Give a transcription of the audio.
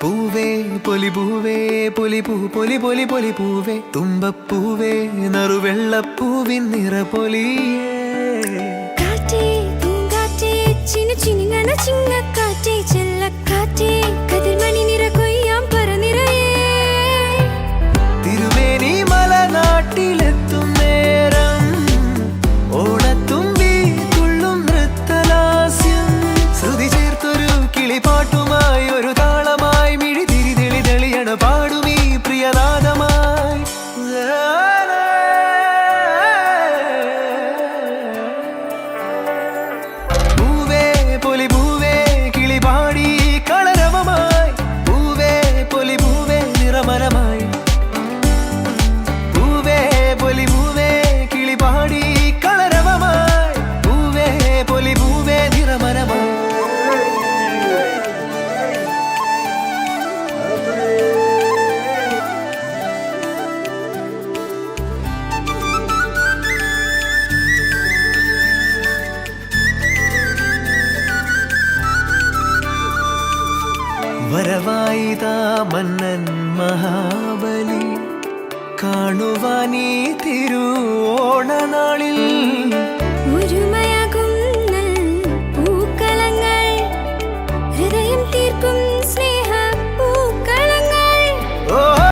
പൂവേ പൊലി പൂവേ പൊലി പൂ പൊലി പൊലി പൊലി പൂവേ തുമ്പപ്പൂവേ നറുവെള്ളപ്പൂവിൻ നിറ പൊലിയേ ചിങ്ങ ചിങ്ങ വരവായിതാ മന്നൻ മഹാബലി. കാണുവാനീ തിരുവോണ